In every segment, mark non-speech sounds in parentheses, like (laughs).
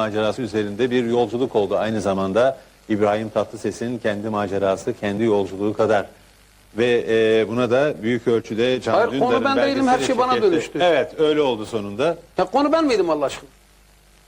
macerası üzerinde bir yolculuk oldu. Aynı zamanda İbrahim Tatlıses'in kendi macerası, kendi yolculuğu kadar. Ve e, buna da büyük ölçüde Can Hayır, konu Dündar'ın ben değilim, her şey bana eşlik etti. dönüştü. Evet öyle oldu sonunda. Ya konu ben miydim Allah aşkına?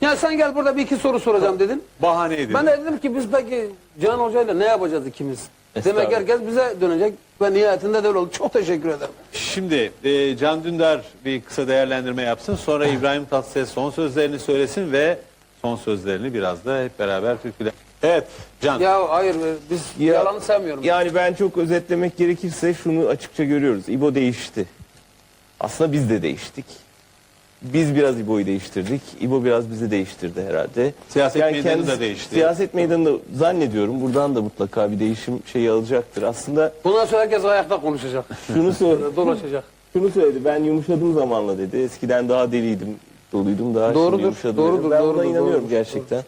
Ya sen gel burada bir iki soru soracağım dedin. Bahaneydi. Ben de dedim ki biz peki Can Hoca'yla ne yapacağız ikimiz? Demek Estağfurullah. herkes bize dönecek ve nihayetinde de öyle oldu. Çok teşekkür ederim. Şimdi e, Can Dündar bir kısa değerlendirme yapsın. Sonra (laughs) İbrahim Tatlıses son sözlerini söylesin ve son sözlerini biraz da hep beraber türküler. Evet Can. Ya hayır biz Ya- yalanı sevmiyorum. Yani ben çok özetlemek gerekirse şunu açıkça görüyoruz. İbo değişti. Aslında biz de değiştik. Biz biraz İbo'yu değiştirdik. İbo biraz bizi değiştirdi herhalde. Siyaset meydanı da değişti. Siyaset meydanında zannediyorum buradan da mutlaka bir değişim şeyi alacaktır. Aslında Bundan sonra herkes ayakta konuşacak. şunu söyle, Dolaşacak. şunu söyledi. Ben yumuşadım zamanla dedi. Eskiden daha deliydim, doluydum daha Doğrudur, şimdi doğrudur, Ben doğrudur, buna inanıyorum doğrudur, gerçekten.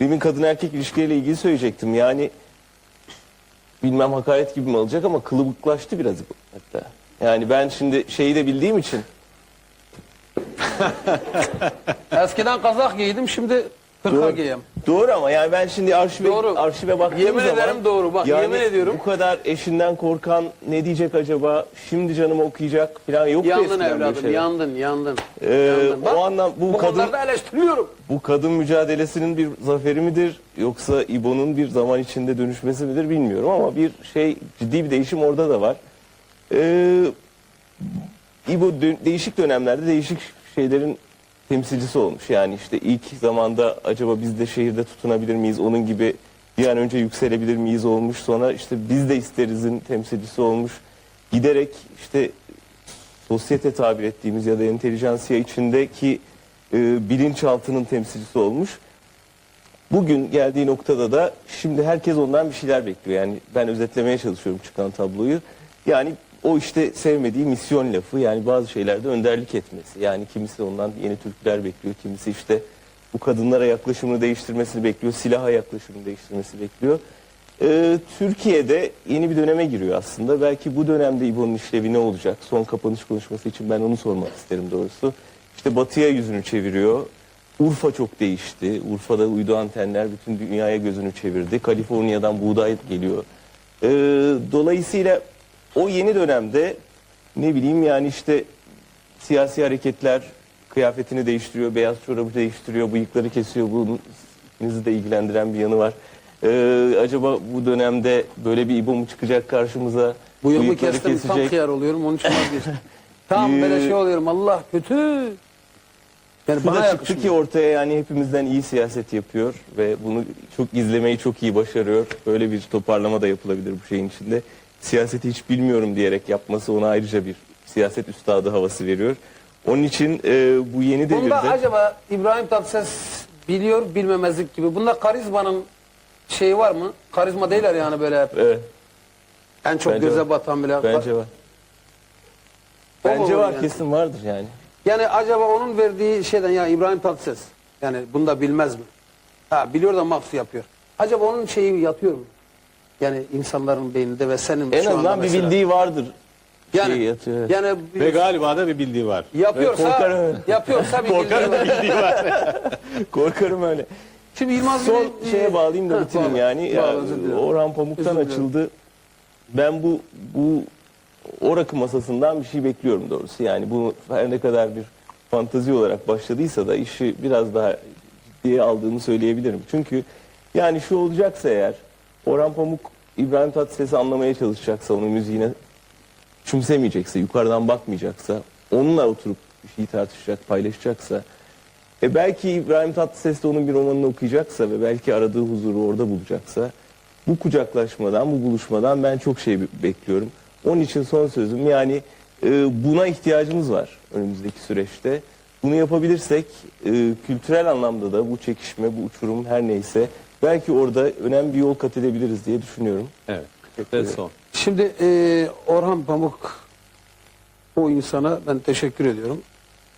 Demin kadın erkek ilişkileriyle ilgili söyleyecektim. Yani bilmem hakaret gibi mi olacak ama kılıbıklaştı biraz bu hatta. Yani ben şimdi şeyi de bildiğim için (laughs) Eskiden kazak giydim şimdi kırka Doğru. ama yani ben şimdi arşive, Doğru. arşive baktığım Yemin zaman... ederim doğru. Bak, yemin ediyorum. Bu kadar eşinden korkan ne diyecek acaba? Şimdi canımı okuyacak falan yok Yandın evladım yandın yandın. Ee, Yandın. Bak, o anlam bu, Bu kadın bu kadın mücadelesinin bir zaferi midir yoksa İbo'nun bir zaman içinde dönüşmesi midir bilmiyorum ama bir şey ciddi bir değişim orada da var. Ee, İbo değişik dönemlerde değişik şeylerin temsilcisi olmuş. Yani işte ilk zamanda acaba biz de şehirde tutunabilir miyiz? Onun gibi bir an önce yükselebilir miyiz olmuş. Sonra işte biz de isterizin temsilcisi olmuş. Giderek işte sosyete tabir ettiğimiz ya da entelijansiya içindeki e, bilinçaltının temsilcisi olmuş. Bugün geldiği noktada da şimdi herkes ondan bir şeyler bekliyor. Yani ben özetlemeye çalışıyorum çıkan tabloyu. Yani o işte sevmediği misyon lafı yani bazı şeylerde önderlik etmesi. Yani kimisi ondan yeni türküler bekliyor. Kimisi işte bu kadınlara yaklaşımını değiştirmesini bekliyor. Silaha yaklaşımını değiştirmesini bekliyor. Ee, Türkiye'de yeni bir döneme giriyor aslında. Belki bu dönemde İbo'nun işlevi ne olacak? Son kapanış konuşması için ben onu sormak isterim doğrusu. İşte batıya yüzünü çeviriyor. Urfa çok değişti. Urfa'da uydu antenler bütün dünyaya gözünü çevirdi. Kaliforniya'dan buğday geliyor. Ee, dolayısıyla o yeni dönemde ne bileyim yani işte siyasi hareketler kıyafetini değiştiriyor, beyaz çorabı değiştiriyor, bıyıkları kesiyor. Bunun ikinizi de ilgilendiren bir yanı var. Ee, acaba bu dönemde böyle bir İbo mu çıkacak karşımıza? Bu yılımı Bıyıkları kestim tam kıyar oluyorum onun için vazgeçtim. (laughs) tam böyle şey oluyorum Allah kötü. Yani bana da çıktı yakışmıyor. ki ortaya yani hepimizden iyi siyaset yapıyor ve bunu çok izlemeyi çok iyi başarıyor. Böyle bir toparlama da yapılabilir bu şeyin içinde. Siyaseti hiç bilmiyorum diyerek yapması ona ayrıca bir siyaset üstadı havası veriyor. Onun için e, bu yeni devirde... Bunda acaba İbrahim Tatlıses biliyor bilmemezlik gibi. Bunda karizmanın şeyi var mı? Karizma değiller yani böyle hep. Evet, En çok Bence göze var. batan bile. bence var. O Bence olur var yani. kesin vardır yani. Yani acaba onun verdiği şeyden ya İbrahim Tatlıses yani bunu da bilmez mi? Ha biliyor da mahsus yapıyor. Acaba onun şeyi yatıyor mu? Yani insanların beyninde ve senin En şu anda azından bir mesela. bildiği vardır. yani, şeyi yatıyor, evet. yani Ve galiba da bir bildiği var. yapıyorsa Korkarım. yapıyorsa bir Korkarım bildiği da var. bildiği var. (laughs) Korkarım öyle. Şimdi Yılmaz Son Bey'in- şeye bağlayayım da Ha, bitireyim bağla. yani. Ya, Bağla, özür dilerim. Orhan Pamuk'tan Özür dilerim. açıldı. Ben bu bu o rakı masasından bir şey bekliyorum doğrusu. Yani bu her ne kadar bir fantazi olarak başladıysa da işi biraz daha ciddiye aldığını söyleyebilirim. Çünkü yani şu olacaksa eğer Orhan Pamuk İbrahim Tatlıses'i anlamaya çalışacaksa onun müziğine küçümsemeyecekse, yukarıdan bakmayacaksa, onunla oturup bir şeyi tartışacak, paylaşacaksa e belki İbrahim Tatlıses de onun bir romanını okuyacaksa ve belki aradığı huzuru orada bulacaksa bu kucaklaşmadan, bu buluşmadan ben çok şey be- bekliyorum. Onun için son sözüm yani e, buna ihtiyacımız var önümüzdeki süreçte. Bunu yapabilirsek e, kültürel anlamda da bu çekişme, bu uçurum her neyse belki orada önemli bir yol kat edebiliriz diye düşünüyorum. Evet. Ve son. Şimdi e, Orhan Pamuk o insana ben teşekkür ediyorum.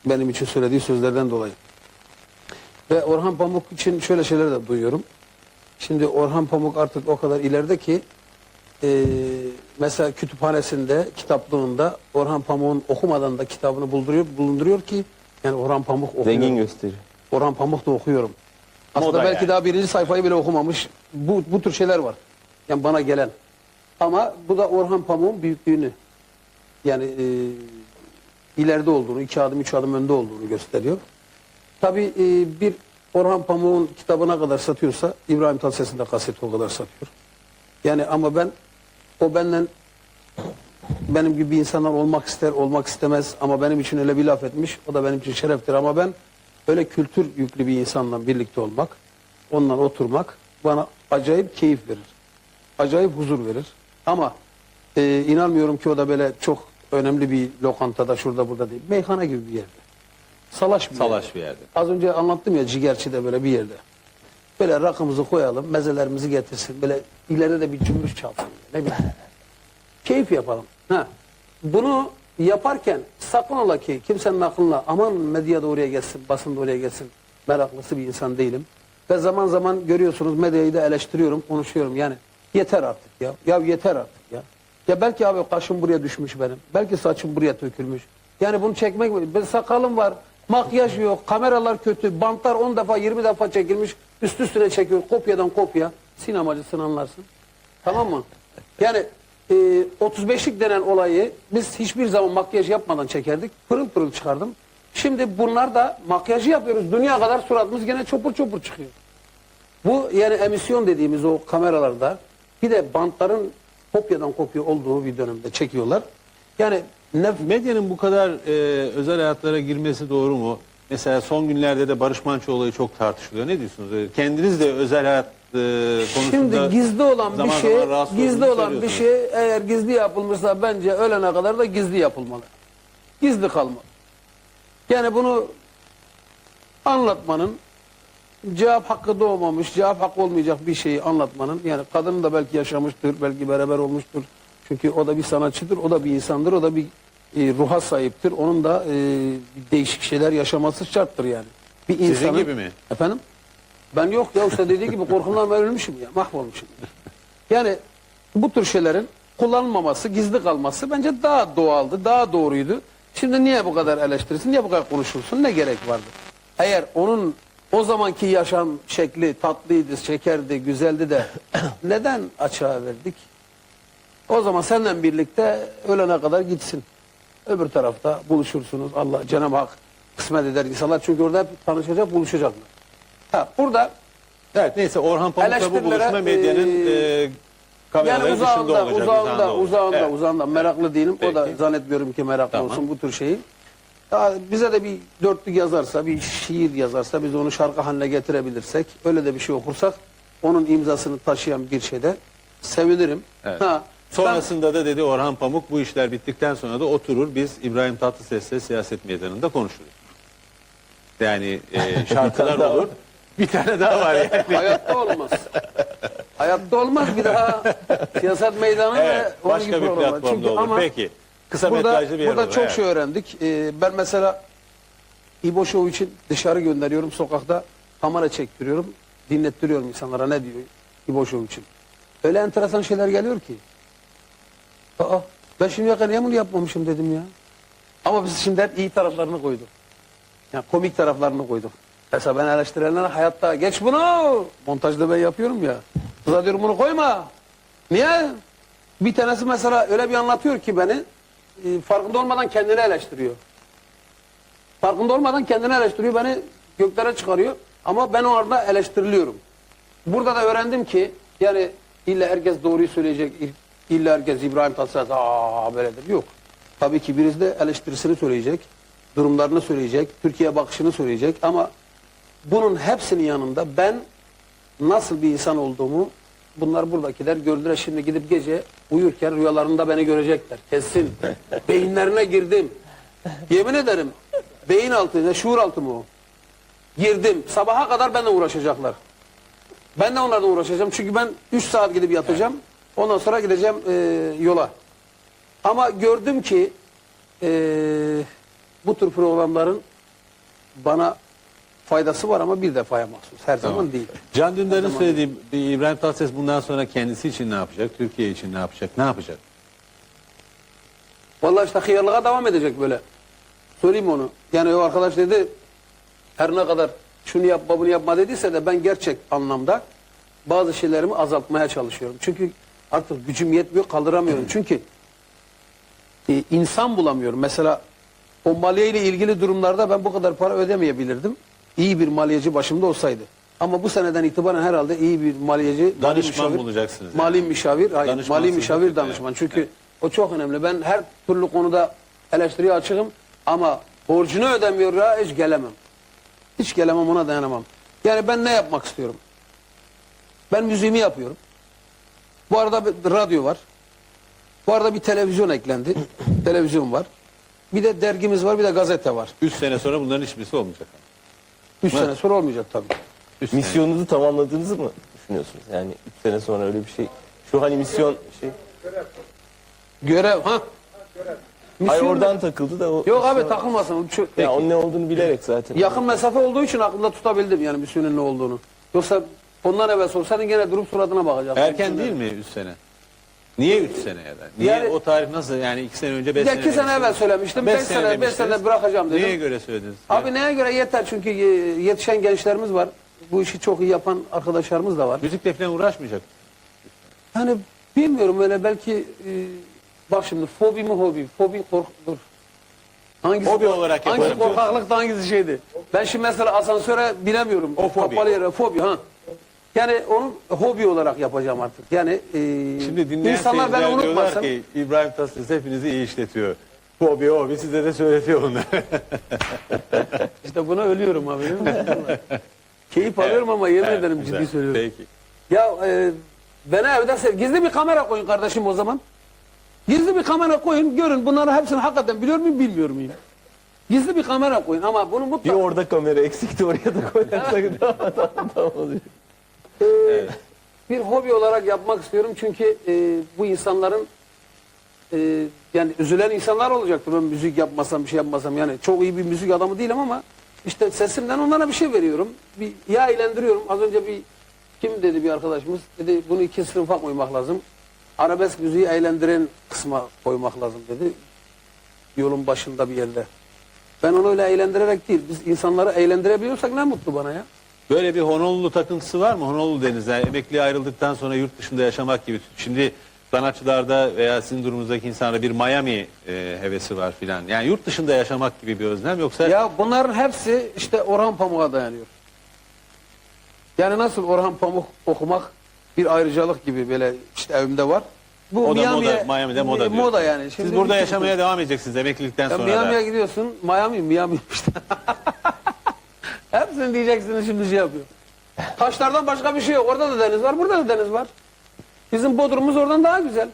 Benim için söylediği sözlerden dolayı. Ve Orhan Pamuk için şöyle şeyler de duyuyorum. Şimdi Orhan Pamuk artık o kadar ileride ki e, mesela kütüphanesinde, kitaplığında Orhan Pamuk'un okumadan da kitabını bulduruyor, bulunduruyor ki yani Orhan Pamuk okuyor. Zengin gösteri. Orhan Pamuk da okuyorum. Aslında Moda belki yani. daha birinci sayfayı bile okumamış. Bu, bu tür şeyler var. Yani bana gelen. Ama bu da Orhan Pamuk'un büyüklüğünü yani e, ileride olduğunu, iki adım üç adım önde olduğunu gösteriyor. Tabii e, bir Orhan Pamuk'un kitabına kadar satıyorsa İbrahim Tatlıses'in de kaseti o kadar satıyor. Yani ama ben o benden benim gibi insanlar olmak ister, olmak istemez ama benim için öyle bir laf etmiş. O da benim için şereftir ama ben öyle kültür yüklü bir insanla birlikte olmak, onunla oturmak bana acayip keyif verir. Acayip huzur verir. Ama e, inanmıyorum ki o da böyle çok önemli bir lokantada şurada burada değil. Meyhane gibi bir yerde. Salaş bir Salaş yerde. bir yerde. Az önce anlattım ya cigerçide böyle bir yerde. Böyle rakımızı koyalım, mezelerimizi getirsin. Böyle ileride de bir cümbüş çalsın. Ne bileyim. (laughs) Keyif yapalım. Ha. Bunu yaparken sakın ola ki kimsenin aklına aman medya da oraya gelsin, basın da oraya gelsin. Meraklısı bir insan değilim. Ve zaman zaman görüyorsunuz medyayı da eleştiriyorum, konuşuyorum. Yani yeter artık ya. Ya yeter artık ya. Ya belki abi kaşım buraya düşmüş benim. Belki saçım buraya dökülmüş. Yani bunu çekmek ben sakalım var. Makyaj yok, kameralar kötü, bantlar 10 defa 20 defa çekilmiş, üst üstüne çekiyor, kopyadan kopya. Sinemacısın anlarsın. Tamam mı? Yani e, 35'lik denen olayı biz hiçbir zaman makyaj yapmadan çekerdik. Pırıl pırıl çıkardım. Şimdi bunlar da makyajı yapıyoruz. Dünya kadar suratımız gene çopur çopur çıkıyor. Bu yani emisyon dediğimiz o kameralarda bir de bantların kopyadan kopya olduğu bir dönemde çekiyorlar. Yani Medyanın bu kadar e, özel hayatlara girmesi doğru mu? Mesela son günlerde de Barış Manço olayı çok tartışılıyor. Ne diyorsunuz? Kendiniz de özel hayat konusunda Şimdi gizli olan bir zaman şey, zaman rahatsız gizli olduğunu olan bir söylüyorsunuz. şey eğer gizli yapılmışsa bence ölene kadar da gizli yapılmalı. Gizli kalmalı. Yani bunu anlatmanın cevap hakkı doğmamış, cevap hakkı olmayacak bir şeyi anlatmanın yani kadın da belki yaşamıştır, belki beraber olmuştur. Çünkü o da bir sanatçıdır, o da bir insandır, o da bir e, ruha sahiptir. Onun da e, değişik şeyler yaşaması şarttır yani. Bir Sizin insanın, gibi mi? Efendim? Ben yok ya işte dediği gibi korkumdan ben ölmüşüm ya, mahvolmuşum. Yani bu tür şeylerin kullanılmaması, gizli kalması bence daha doğaldı, daha doğruydu. Şimdi niye bu kadar eleştirilsin, niye bu kadar konuşulsun, ne gerek vardı? Eğer onun o zamanki yaşam şekli tatlıydı, şekerdi, güzeldi de (coughs) neden açığa verdik? O zaman seninle birlikte ölene kadar gitsin. Öbür tarafta buluşursunuz. Allah Cenab-ı Hak kısmet eder insanlar. Çünkü orada hep tanışacak, buluşacaklar. Ha, burada Evet neyse Orhan Pamuk'la bu buluşma medyanın e, e, kameraların yani dışında uzağında, olacak. uzağında, olacak. uzağında, Evet. uzağında meraklı değilim. O da Peki. zannetmiyorum ki meraklı Tamam. olsun bu tür şeyi. Ya bize de bir dörtlük yazarsa, bir şiir yazarsa, biz onu şarkı haline getirebilirsek, öyle de bir şey okursak, onun imzasını taşıyan bir şeyde sevinirim. Evet. Ha, Sonrasında da dedi Orhan Pamuk bu işler bittikten sonra da oturur biz İbrahim Tatlıses'le siyaset meydanında konuşuruz. Yani e, (laughs) şarkılar olur. Bir tane daha var yani. (laughs) hayatta olmaz. hayatta olmaz bir daha siyaset meydanı Evet, ve onun başka gibi bir programlar. platformda Çünkü olur. ama Peki. Kısa burada, metrajlı bir yer burada olur. çok evet. şey öğrendik. Ee, ben mesela İbo Show için dışarı gönderiyorum sokakta kamera çektiriyorum. Dinlettiriyorum insanlara ne diyor İbo Show için. Öyle enteresan şeyler geliyor ki. Aa, ben şimdiye kadar niye bunu yapmamışım dedim ya. Ama biz şimdi hep iyi taraflarını koyduk. Yani komik taraflarını koyduk. Mesela ben eleştirenlere hayatta geç bunu. Montajda ben yapıyorum ya. Kıza diyorum bunu koyma. Niye? Bir tanesi mesela öyle bir anlatıyor ki beni e, farkında olmadan kendini eleştiriyor. Farkında olmadan kendini eleştiriyor. Beni göklere çıkarıyor. Ama ben o arada eleştiriliyorum. Burada da öğrendim ki yani illa herkes doğruyu söyleyecek. illa herkes İbrahim Tatlıses aa böyledir. Yok. Tabii ki birisi de eleştirisini söyleyecek. Durumlarını söyleyecek. Türkiye bakışını söyleyecek. Ama bunun hepsinin yanında ben nasıl bir insan olduğumu bunlar buradakiler gördüler. Şimdi gidip gece uyurken rüyalarında beni görecekler. Kesin. (laughs) Beyinlerine girdim. Yemin ederim. Beyin altı, şuur altı mı o? Girdim. Sabaha kadar benimle uğraşacaklar. Ben de onlarla uğraşacağım. Çünkü ben 3 saat gidip yatacağım. Ondan sonra gideceğim e, yola. Ama gördüm ki e, bu tür programların bana faydası var ama bir defaya mahsus. Her zaman değil. Can Dündar'ın söylediği İbrahim Tatlıses bundan sonra kendisi için ne yapacak? Türkiye için ne yapacak? Ne yapacak? Vallahi işte hıyarlığa devam edecek böyle. Söyleyeyim onu. Yani o arkadaş dedi her ne kadar şunu yapma bunu yapma dediyse de ben gerçek anlamda bazı şeylerimi azaltmaya çalışıyorum. Çünkü artık gücüm yetmiyor kaldıramıyorum. Çünkü e, insan bulamıyorum. Mesela o maliye ile ilgili durumlarda ben bu kadar para ödemeyebilirdim. İyi bir maliyeci başımda olsaydı. Ama bu seneden itibaren herhalde iyi bir maliyeci, mali Danışman müşavir- bulacaksınız yani. Mali müşavir, hayır, Danışmansınız mali müşavir danışman. Çünkü o çok önemli. Ben her türlü konuda eleştiriye açığım ama borcunu ödemiyor ya hiç gelemem. Hiç gelemem ona dayanamam. Yani ben ne yapmak istiyorum? Ben müziğimi yapıyorum. Bu arada bir radyo var. Bu arada bir televizyon eklendi. (clears throat) televizyon var. Bir de dergimiz var, bir de gazete var. 3 sene sonra bunların hiçbirisi olmayacak. Üç Evet. sene sonra olmayacak tabii. Üç sene. Misyonunuzu tamamladığınızı mı düşünüyorsunuz? Yani 3 sene sonra öyle bir şey. Şu hani misyon şey. Görev ha. Ay Misyon- oradan takıldı da o. Yok abi misyon- takılmasın. Çok- Ya onun ne olduğunu bilerek zaten. Yakın mesafe olduğu için aklımda tutabildim yani misyonun ne olduğunu. Yoksa ondan evvel sorsaydın gene durup suratına bakacaktım. Erken değil mi 3 sene? Niye 3 sene da? Niye Yani- o tarih nasıl yani 2 sene önce 5 Ya sene sene evvel söylemiştim. Beş Beş sene, beş demiştiniz. sene bırakacağım dedim. Neye göre söylediniz? Abi neye göre yeter çünkü e, yetişen gençlerimiz var. Bu işi çok iyi yapan arkadaşlarımız da var. Müzikle falan uğraşmayacak. Yani bilmiyorum öyle belki e, bak şimdi fobi mi hobi? Fobi korkudur. Hangisi, Hobi olarak hangisi yaparım. korkaklıkta hangisi şeydi? Ben şimdi mesela asansöre binemiyorum. O fobi. Kapalı yere fobi ha. Yani onu hobi olarak yapacağım artık. Yani e, Şimdi dinleyen insanlar beni seyirciler diyorlar unutmasın. ki İbrahim Tatlıses hepinizi iyi işletiyor. Hobi hobi size de söyletiyor onu. (laughs) İşte buna ölüyorum abi. değil mi? (laughs) Keyif alıyorum ama yemin Evet, ederim güzel. ciddi söylüyorum. Peki. Ya e, beni evde sev. Gizli bir kamera koyun kardeşim o zaman. Gizli bir kamera koyun. Görün bunları hepsini hakikaten biliyor muyum bilmiyor muyum? Gizli bir kamera koyun ama bunu Bir mutlaka orada kamera eksikti oraya da koyarsak (laughs) tamam tamam oluyor. E, bir hobi olarak yapmak istiyorum. Çünkü e, bu insanların e, yani üzülen insanlar olacaktır. Ben müzik yapmasam bir şey yapmasam yani çok iyi bir müzik adamı değilim ama işte sesimden onlara bir şey veriyorum. Bir ya eğlendiriyorum. Az önce bir kim dedi bir arkadaşımız dedi bunu iki sınıfa koymak lazım. Arabesk müziği eğlendiren kısma koymak lazım dedi. Yolun başında bir yerde. Ben onu öyle eğlendirerek değil. Biz insanları eğlendirebiliyorsak ne mutlu bana ya. Böyle bir Honolulu takıntısı var mı? Honolulu denizler emekliye ayrıldıktan sonra yurt dışında yaşamak gibi. Şimdi sanatçılarda veya sizin durumunuzdaaki insanlarda bir Miami e, hevesi var filan. Yani yurt dışında yaşamak gibi bir özlem yoksa Ya bunların hepsi işte Orhan Pamuk'a dayanıyor. Yani nasıl Orhan Pamuk okumak bir ayrıcalık gibi böyle işte evimde var. Bu o da moda, Miami'de moda diyor. Moda yani. Siz burada yaşamaya devam edeceksiniz emeklilikten sonra Miami'ye gidiyorsun. Miami, Miami işte. (laughs) Hepsini diyeceksiniz şimdi şey yapıyor. Taşlardan başka bir şey yok. Orada da deniz var, burada da deniz var. Bizim Bodrum'umuz oradan daha güzel.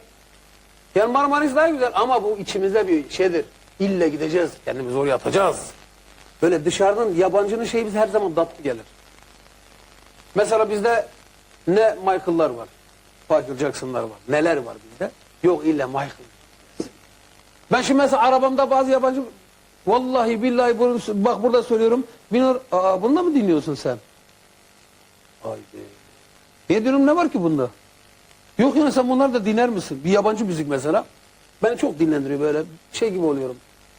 Yani Marmaris daha güzel ama bu içimizde bir şeydir. İlle gideceğiz, kendimizi oraya atacağız. Böyle dışarıdan yabancının şeyi bize her zaman tatlı gelir. Mesela bizde ne Michael'lar var, Michael Jackson'lar var, neler var bizde. Yok illa Michael. Ben şimdi mesela arabamda bazı yabancı vallahi billahi bunu, bak burada söylüyorum. Binur, aa bunda mı dinliyorsun sen? Haydi. Ne diyorum ne var ki bunda? Yok yani sen bunlar da dinler misin? Bir yabancı müzik mesela. Beni çok dinlendiriyor böyle şey gibi oluyorum.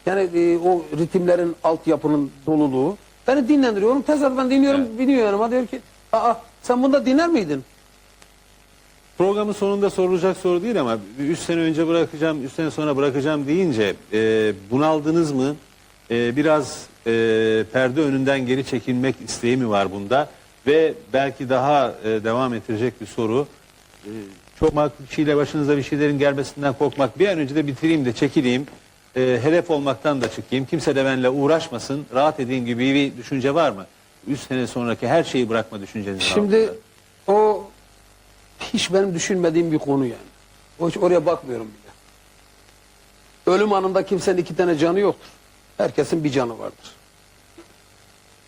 Yani e, o ritimlerin altyapının doluluğu. Beni dinlendiriyor. Onu tesadüfen dinliyorum. Biniyor yanıma diyor ki aa sen bunda dinler miydin? Programın sonunda sorulacak soru değil ama 3 sene önce bırakacağım, 3 sene sonra bırakacağım deyince e, bunaldınız mı? E, biraz e, perde önünden geri çekilmek isteği mi var bunda? Ve belki daha e, devam ettirecek bir soru. E, çok makul kişiyle başınıza bir şeylerin gelmesinden korkmak. Bir an önce de bitireyim de çekileyim. E, hedef olmaktan da çıkayım. Kimse de benimle uğraşmasın. Rahat edeyim gibi bir düşünce var mı? 3 sene sonraki her şeyi bırakma düşünceniz Şimdi altında. o hiç benim düşünmediğim bir konu yani. Hiç oraya bakmıyorum bile. Ölüm anında kimsenin iki tane canı yoktur. Herkesin bir canı vardır.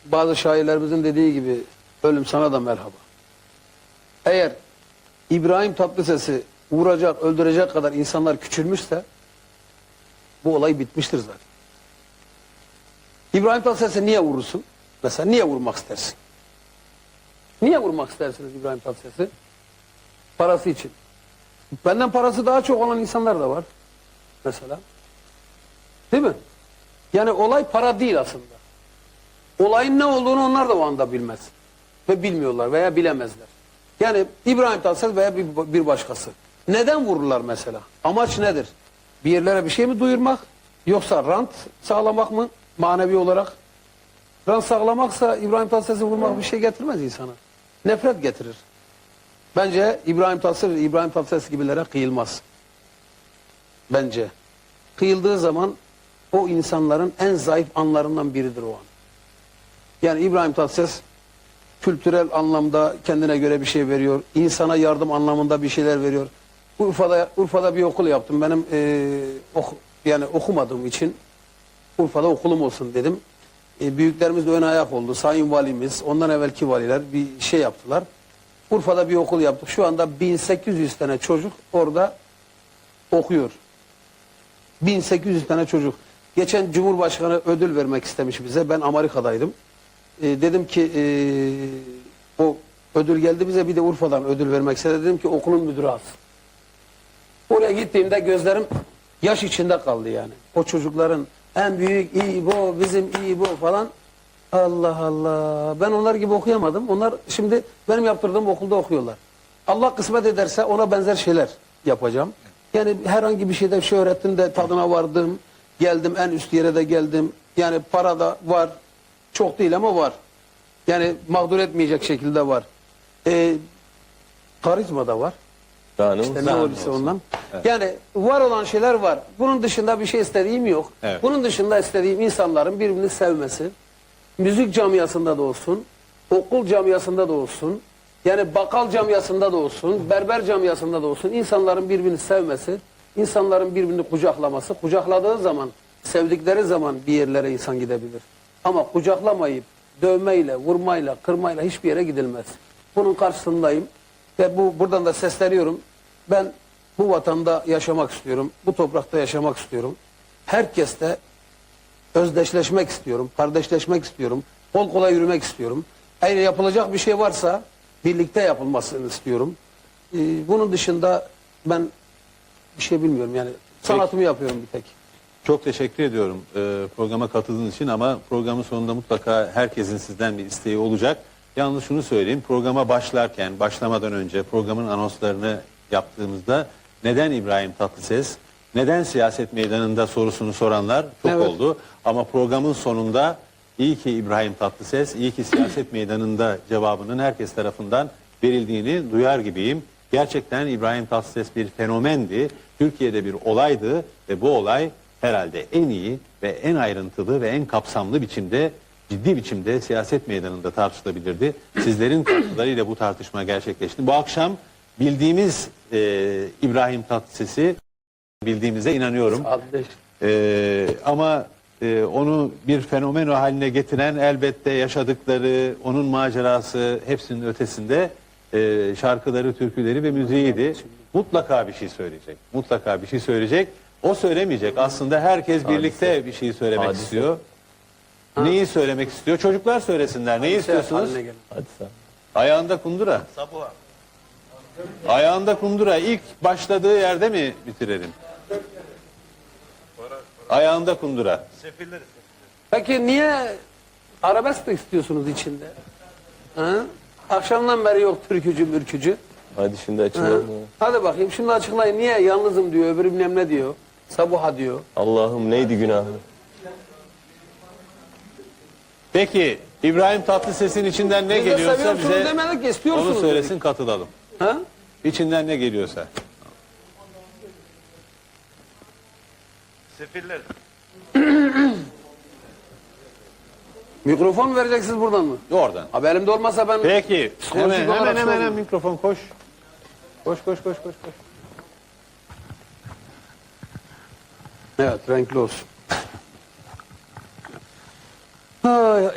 Bazı şairlerimizin dediği gibi ölüm sana da merhaba. Eğer İbrahim Tatlıses'i vuracak, öldürecek kadar insanlar küçülmüşse bu olay bitmiştir zaten. İbrahim Tatlıses'i niye vurursun? Mesela niye vurmak istersin? Niye vurmak istersiniz İbrahim Tatlıses'i? Parası için. Benden parası daha çok olan insanlar da var. Mesela. Değil mi? Yani olay para değil aslında. Olayın ne olduğunu onlar da o anda bilmez. Ve bilmiyorlar veya bilemezler. Yani İbrahim Tatlıses veya bir, bir başkası. Neden vururlar mesela? Amaç nedir? Bir yerlere bir şey mi duyurmak? Yoksa rant sağlamak mı manevi olarak? Rant sağlamaksa İbrahim Tatlıses'i vurmak bir şey getirmez insana. Nefret getirir. Bence İbrahim Tatlıses İbrahim Tatlıses gibilere kıyılmaz. Bence. Kıyıldığı zaman o insanların en zayıf anlarından biridir o an. Yani İbrahim Tatlıses kültürel anlamda kendine göre bir şey veriyor. İnsana yardım anlamında bir şeyler veriyor. Urfa'da Urfa'da bir okul yaptım. Benim eee, ok, yani okumadığım için Urfa'da okulum olsun dedim. E, büyüklerimiz de ön ayak oldu. Sayın valimiz, ondan evvelki valiler bir şey yaptılar. Urfa'da bir okul yaptık. Şu anda 1800 tane çocuk orada okuyor. 1800 tane çocuk. Geçen Cumhurbaşkanı ödül vermek istemiş bize. Ben Amerika'daydım. E, dedim ki e, o ödül geldi bize bir de Urfa'dan ödül vermek istedi. Dedim ki okulun müdürü alsın. Oraya gittiğimde gözlerim yaş içinde kaldı yani. O çocukların en büyük bu bizim bu falan. Allah Allah. Ben onlar gibi okuyamadım. Onlar şimdi benim yaptırdığım okulda okuyorlar. Allah kısmet ederse ona benzer şeyler yapacağım. Yani herhangi bir şeyde şöhretin de tadına vardım. Geldim en üst yere de geldim. Yani para da var. Çok değil ama var. Yani mağdur etmeyecek şekilde var. Ee, karizma da var. Daha ne İşte ne olursa ondan. Yani var olan şeyler var. Bunun dışında bir şey istediğim yok. Evet. Bunun dışında istediğim insanların birbirini sevmesi. Müzik camiasında da olsun, okul camiasında da olsun, yani bakkal camiasında da olsun, berber camiasında da olsun insanların birbirini sevmesi, insanların birbirini kucaklaması. Kucakladığı zaman, sevdikleri zaman bir yerlere insan gidebilir. Ama kucaklamayıp dövmeyle, vurmayla, kırmayla hiçbir yere gidilmez. Bunun karşısındayım ve bu buradan da sesleniyorum. Ben bu vatanda yaşamak istiyorum. Bu toprakta yaşamak istiyorum. Herkes de özdeşleşmek istiyorum. Kardeşleşmek istiyorum. Kol kola yürümek istiyorum. Eğer yapılacak bir şey varsa birlikte yapılmasını istiyorum. Ee, bunun dışında ben bir şey bilmiyorum yani. Sanatımı yapıyorum bir tek. Çok teşekkür ediyorum e, programa katıldığınız için ama programın sonunda mutlaka herkesin sizden bir isteği olacak. Yalnız şunu söyleyeyim programa başlarken başlamadan önce programın anonslarını yaptığımızda neden İbrahim Tatlıses, neden siyaset meydanında sorusunu soranlar çok Evet. oldu. Ama programın sonunda iyi ki İbrahim Tatlıses, iyi ki siyaset meydanında cevabının herkes tarafından verildiğini duyar gibiyim. Gerçekten İbrahim Tatlıses bir fenomendi. Türkiye'de bir olaydı ve bu olay herhalde en iyi ve en ayrıntılı ve en kapsamlı biçimde ciddi biçimde siyaset meydanında tartışılabilirdi. Sizlerin katkılarıyla bu tartışma gerçekleşti. Bu akşam bildiğimiz e, İbrahim Tatlıses'i bildiğimize inanıyorum. Ee, ama e, onu bir fenomen haline getiren elbette yaşadıkları, onun macerası hepsinin ötesinde e, şarkıları, türküleri ve müziğiydi. Mutlaka bir şey söyleyecek. Mutlaka bir şey söyleyecek. O söylemeyecek. Aslında herkes birlikte bir şey söylemek Hadise. istiyor. Neyi söylemek istiyor? Çocuklar söylesinler. Neyi istiyorsunuz? Haline gelin. Hadi sen. Ayağında kundura. Ayağında kundura. İlk başladığı yerde mi bitirelim? Ayağında kundura. Peki niye arabesk de istiyorsunuz içinde? Ha? Akşamdan beri yok türkücü mürkücü. Hadi şimdi Ha? açılalım. ya. Hadi bakayım şimdi açıklayın. Niye yalnızım diyor, öbürü bilmem ne diyor. Sabuha diyor. Allah'ım neydi günahı? Peki İbrahim Tatlıses'in içinden ne de geliyorsa seviyorsunuz bize demedik istiyorsunuz. onu söylesin katılalım. Ha? İçinden ne geliyorsa. Sefiller. (clears throat) Mikrofon mu vereceksiniz buradan mı? Oradan. Abi elimde olmasa ben... Peki. Psikolojik Hemen olarak hemen hemen, hemen mikrofon koş. Koş koş koş koş koş. Evet renkli olsun. Ay.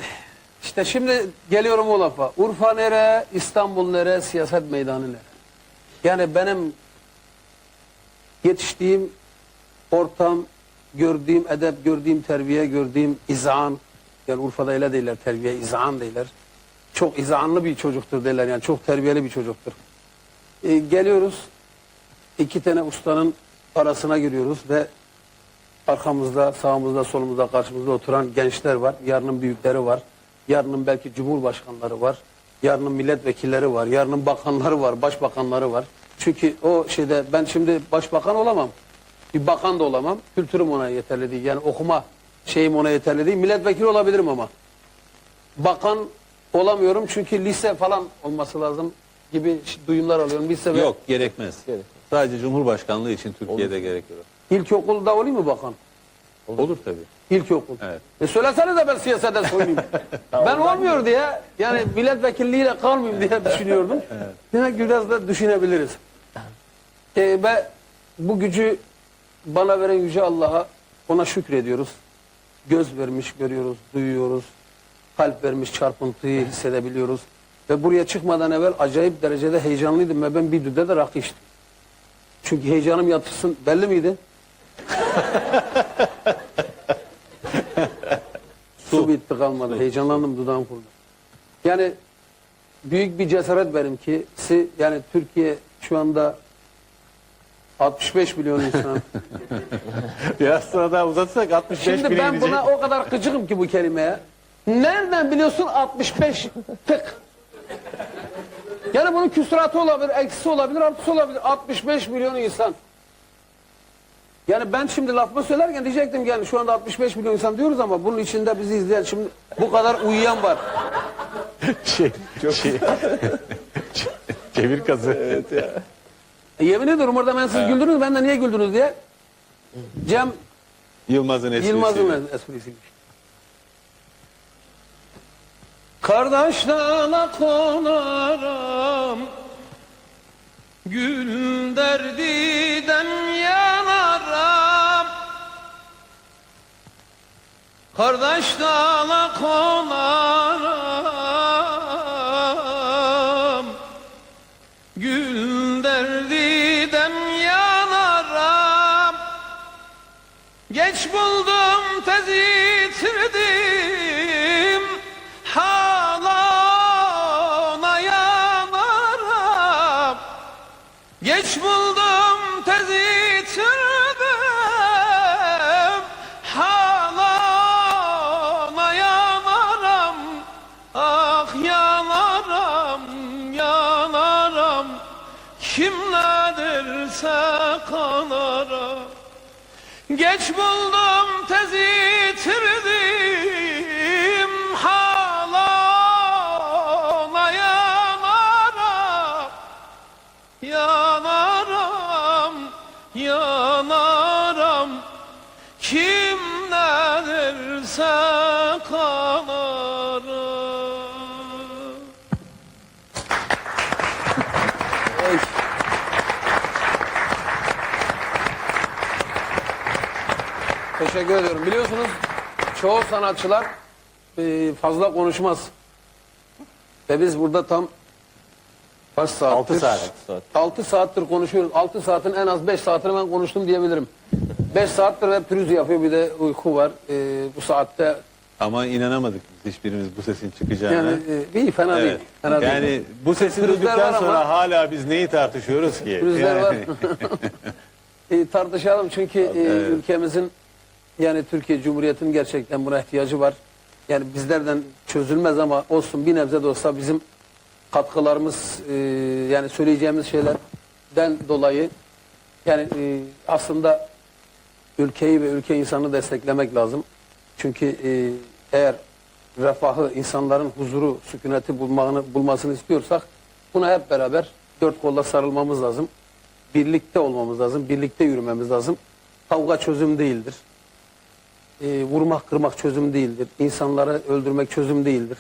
İşte şimdi geliyorum o lafa. Urfa nere, İstanbul nere, siyaset meydanı nere? Yani benim yetiştiğim ortam, gördüğüm edep, gördüğüm terbiye, gördüğüm izan. Yani Urfa'da öyle değiller terbiye, izan değiller. Çok izanlı bir çocuktur derler yani çok terbiyeli bir çocuktur. Ee, geliyoruz, iki tane ustanın arasına giriyoruz ve arkamızda, sağımızda, solumuzda, karşımızda oturan gençler var. Yarının büyükleri var. Yarının belki cumhurbaşkanları var. Yarının milletvekilleri var. Yarının bakanları var. Başbakanları var. Çünkü o şeyde ben şimdi başbakan olamam. Bir bakan da olamam. Kültürüm ona yeterli değil. Yani okuma şeyim ona yeterli değil. Milletvekili olabilirim ama. Bakan olamıyorum çünkü lise falan olması lazım gibi duyumlar alıyorum. Lise ve Yok gerekmez. Gerekmez. Sadece Cumhurbaşkanlığı için Türkiye'de gerekiyor. ilkokulda olayım mı bakan? Olur tabii. İlkokul. Evet. E söylesene de ben siyasete soyunayım. (laughs) ben olmuyor diye yani milletvekilliğiyle kalmayayım diye düşünüyordum. (laughs) Demek ki biraz da düşünebiliriz. E, ve bu gücü bana veren Yüce Allah'a ona şükrediyoruz. Göz vermiş görüyoruz, duyuyoruz. Kalp vermiş çarpıntıyı hissedebiliyoruz. Ve buraya çıkmadan evvel acayip derecede heyecanlıydım ve ben bir düde de rakı içtim. Çünkü heyecanım yatırsın belli miydi? (laughs) Su bitti kalmadı. Heyecanlandım dudağım kurudu. Yani büyük bir cesaret benimki. Yani Türkiye şu anda 65 milyon insan. (laughs) Biraz sonra daha uzatsak 65 Şimdi bile ben buna o kadar gıcıkım ki bu kelimeye. Nereden biliyorsun 65 tık? (laughs) Yani bunun küsuratı olabilir, eksisi olabilir, artısı olabilir. 65 milyon insan. Yani ben şimdi lafımı söylerken diyecektim yani şu anda 65 milyon insan diyoruz ama bunun içinde bizi izleyen şimdi bu kadar uyuyan var. (laughs) şey, şey, (laughs) çevir kazı. E, yemin ediyorum orada ben siz güldünüz ben de niye güldünüz diye. Cem Yılmaz'ın esprisi. Yılmaz'ın esprisiymiş. Kardeş konarım. Gül derdiden yanarım. Kardeş konarım. Gül derdiden yanarım. Geç buldum tez yitirdim kanarım Geç buldum tez Teşekkür ediyorum. Biliyorsunuz çoğu sanatçılar e, fazla konuşmaz. Ve biz burada tam kaç saattir? 6 saat. 6 saattir konuşuyoruz. 6 saatin en az 5 saatini ben konuştum diyebilirim. (laughs) 5 saattir hep pürüz yapıyor bir de uyku var. E, bu saatte Ama inanamadık biz hiçbirimiz bu sesin çıkacağına. yani e, iyi fena değil. Evet. Fena Yani değil. bu sesi Pürüzler duyduktan var sonra ama- hala biz neyi tartışıyoruz ki? Pürüzler Yani- var. (laughs) (laughs) E, tartışalım çünkü e, ülkemizin yani Türkiye Cumhuriyeti'nin gerçekten buna ihtiyacı var. Yani bizlerden çözülmez ama olsun bir nebze de olsa bizim katkılarımız e, yani söyleyeceğimiz şeylerden dolayı yani e, aslında ülkeyi ve ülke insanını desteklemek lazım. Çünkü e, eğer refahı, insanların huzuru, sükuneti bulmanı, bulmasını istiyorsak buna hep beraber dört kolla sarılmamız lazım. Birlikte olmamız lazım, birlikte yürümemiz lazım. Kavga çözüm değildir. E, vurmak, kırmak çözüm değildir. İnsanları öldürmek çözüm değildir.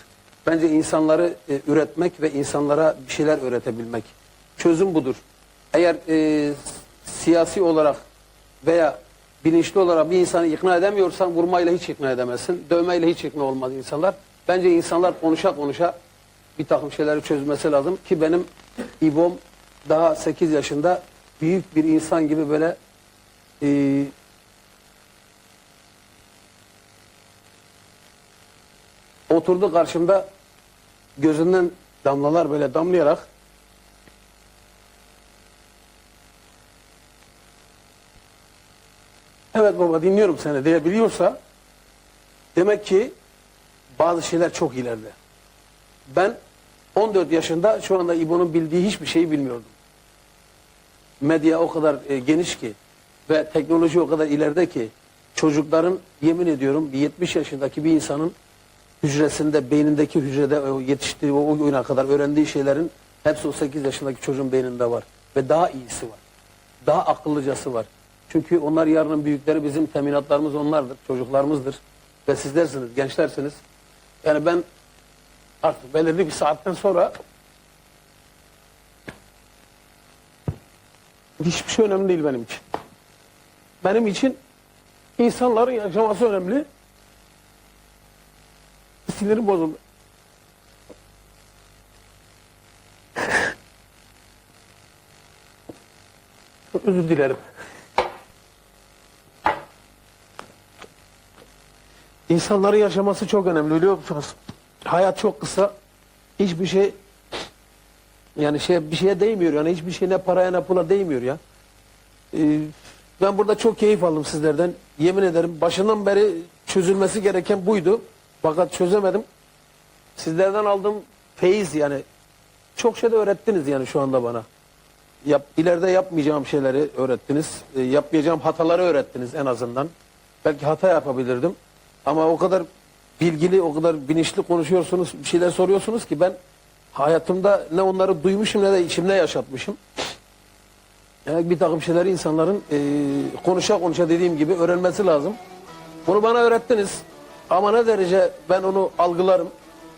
Bence insanları e, üretmek ve insanlara bir şeyler öğretebilmek. Çözüm budur. Eğer e, siyasi olarak veya bilinçli olarak bir insanı ikna edemiyorsan vurmayla hiç ikna edemezsin. Dövmeyle hiç ikna olmaz insanlar. Bence insanlar konuşa konuşa bir takım şeyleri çözmesi lazım ki benim İbom daha 8 yaşında büyük bir insan gibi böyle e, oturdu karşımda gözünden damlalar böyle damlayarak Evet baba dinliyorum seni diyebiliyorsa demek ki bazı şeyler çok ileride. Ben 14 yaşında şu anda İbo'nun bildiği hiçbir şeyi bilmiyordum. Medya o kadar e, geniş ki ve teknoloji o kadar ileride ki çocukların yemin ediyorum bir 70 yaşındaki bir insanın hücresinde, beynindeki hücrede o yetiştiği o güne kadar öğrendiği şeylerin hepsi o 8 yaşındaki çocuğun beyninde var. Ve daha iyisi var. Daha akıllıcası var. Çünkü onlar yarının büyükleri bizim teminatlarımız onlardır, çocuklarımızdır. Ve sizlersiniz, gençlersiniz. Yani ben artık belirli bir saatten sonra hiçbir şey önemli değil benim için. Benim için insanların yaşaması önemli. Sinirim bozuldu. (laughs) Özür dilerim. İnsanların yaşaması çok önemli biliyor musunuz? Hayat çok kısa. Hiçbir şey yani şey bir şeye değmiyor yani hiçbir şey ne paraya ne pula değmiyor ya. Ee, ben burada çok keyif aldım sizlerden. Yemin ederim başından beri çözülmesi gereken buydu. Fakat çözemedim. Sizlerden aldığım feyiz yani çok şey de öğrettiniz yani şu anda bana. Yap, ileride yapmayacağım şeyleri öğrettiniz. E, yapmayacağım hataları öğrettiniz en azından. Belki hata yapabilirdim. Ama o kadar bilgili, o kadar bilinçli konuşuyorsunuz, bir şeyler soruyorsunuz ki ben hayatımda ne onları duymuşum ne de içimde yaşatmışım. Yani bir takım şeyleri insanların e, konuşa konuşa dediğim gibi öğrenmesi lazım. Bunu bana öğrettiniz. Ama ne derece ben onu algılarım.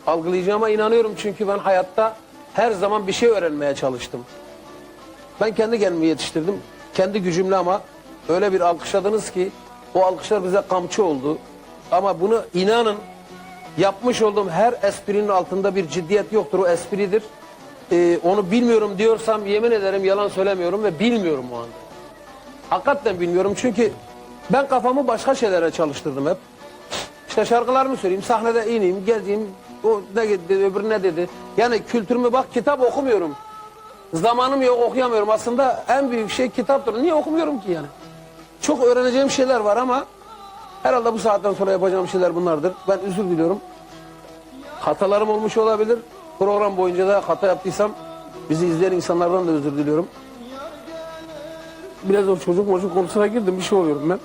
Algılayacağıma inanıyorum çünkü ben hayatta her zaman bir şey öğrenmeye çalıştım. Ben kendi kendimi yetiştirdim. Kendi gücümle ama öyle bir alkışladınız ki o alkışlar bize kamçı oldu. Ama bunu inanın yapmış olduğum her esprinin altında bir ciddiyet yoktur. O espridir. Ee, onu bilmiyorum diyorsam yemin ederim yalan söylemiyorum ve bilmiyorum o anda. Hakikaten bilmiyorum çünkü ben kafamı başka şeylere çalıştırdım hep. İşte şarkılarımı söyleyeyim, sahnede ineyim, gezeyim, o ne dedi, öbürü ne dedi. Yani kültürümü bak kitap okumuyorum. Zamanım yok okuyamıyorum. Aslında en büyük şey kitaptır. Niye okumuyorum ki yani? Çok öğreneceğim şeyler var ama herhalde bu saatten sonra yapacağım şeyler bunlardır. Ben özür diliyorum. Hatalarım olmuş olabilir. Program boyunca da hata yaptıysam bizi izleyen insanlardan da özür diliyorum. Biraz o çocuk çocuk konusuna girdim bir şey oluyorum ben.